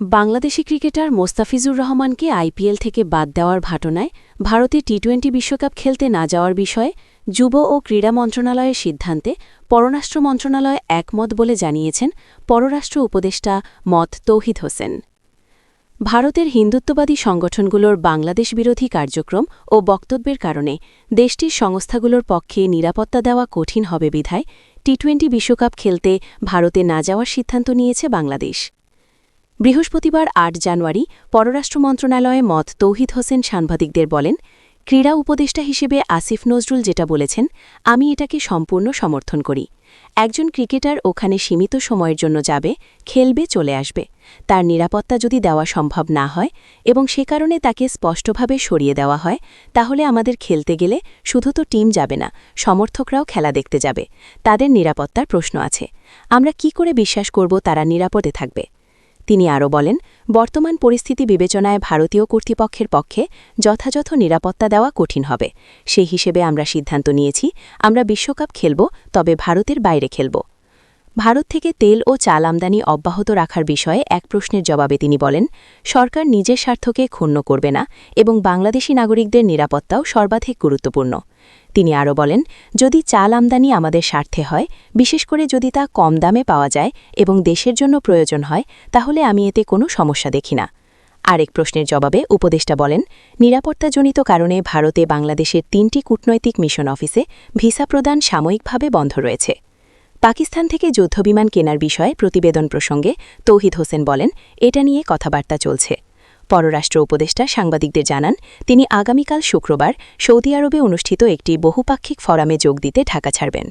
Bangladeshi cricketer Mostafizur রহমানকে IPL থেকে বাদ দেওয়ার ঘটনায় ভারতে টি টোয়েন্টি বিশ্বকাপ খেলতে না যাওয়ার বিষয়ে যুব ও ক্রীড়া মন্ত্রণালয়ের সিদ্ধান্তে পররাষ্ট্র মন্ত্রণালয় একমত বলে জানিয়েছেন পররাষ্ট্র উপদেষ্টা মত তৌহিদ হোসেন। ভারতের হিন্দুত্ববাদী সংগঠনগুলোর বাংলাদেশ বিরোধী কার্যক্রম ও বক্তব্যের কারণে দেশটির সংস্থাগুলোর পক্ষে নিরাপত্তা দেওয়া কঠিন হবে বিধায় টি টোয়েন্টি বিশ্বকাপ খেলতে ভারতে না যাওয়ার সিদ্ধান্ত নিয়েছে বাংলাদেশ। বৃহস্পতিবার আট জানুয়ারি পররাষ্ট্র মন্ত্রণালয়ে মত তৌহিদ হোসেন সাংবাদিকদের বলেন, ক্রীড়া উপদেষ্টা হিসেবে আসিফ নজরুল যেটা বলেছেন, আমি এটাকে সম্পূর্ণ সমর্থন করি। একজন ক্রিকেটার ওখানে সীমিত সময়ের জন্য যাবে, খেলবে, চলে আসবে। তার নিরাপত্তা যদি দেওয়া সম্ভব না হয় এবং সে কারণে তাকে স্পষ্টভাবে সরিয়ে দেওয়া হয়, তাহলে আমাদের খেলতে গেলে শুধু তো টিম যাবে না, সমর্থকরাও খেলা দেখতে যাবে। তাদের নিরাপত্তার প্রশ্ন আছে। আমরা কি করে বিশ্বাস করব তারা নিরাপদে থাকবে? তিনি আরও বলেন, বর্তমান পরিস্থিতি বিবেচনায় ভারতীয় কর্তৃপক্ষের পক্ষে যথাযথ নিরাপত্তা দেওয়া কঠিন হবে। সেই হিসেবে আমরা সিদ্ধান্ত নিয়েছি, আমরা বিশ্বকাপ খেলব, তবে ভারতের বাইরে খেলব। ভারত থেকে তেল ও চাল আমদানি অব্যাহত রাখার বিষয়ে এক প্রশ্নের জবাবে তিনি বলেন, সরকার নিজের স্বার্থকে ক্ষুণ্ণ করবে না এবং বাংলাদেশি নাগরিকদের নিরাপত্তাও সর্বাধিক গুরুত্বপূর্ণ। তিনি আরও বলেন, যদি চাল আমদানি আমাদের স্বার্থে হয়, বিশেষ করে যদি তা কম দামে পাওয়া যায় এবং দেশের জন্য প্রয়োজন হয়, তাহলে আমি এতে কোনো সমস্যা দেখি না। আরেক প্রশ্নের জবাবে উপদেষ্টা বলেন, নিরাপত্তাজনিত কারণে ভারতে বাংলাদেশের তিনটি কূটনৈতিক মিশন অফিসে ভিসা প্রদান সাময়িকভাবে বন্ধ রয়েছে। পাকিস্তান থেকে যুদ্ধবিমান কেনার বিষয়ে প্রতিবেদন প্রসঙ্গে তৌহিদ হোসেন বলেন, এটা নিয়ে কথাবার্তা চলছে। পররাষ্ট্র উপদেষ্টা সাংবাদিকদের জানান, তিনি আগামীকাল শুক্রবার সৌদি আরবে অনুষ্ঠিত একটি বহুপাক্ষিক ফরামে যোগ দিতে ঢাকা ছাড়বেন।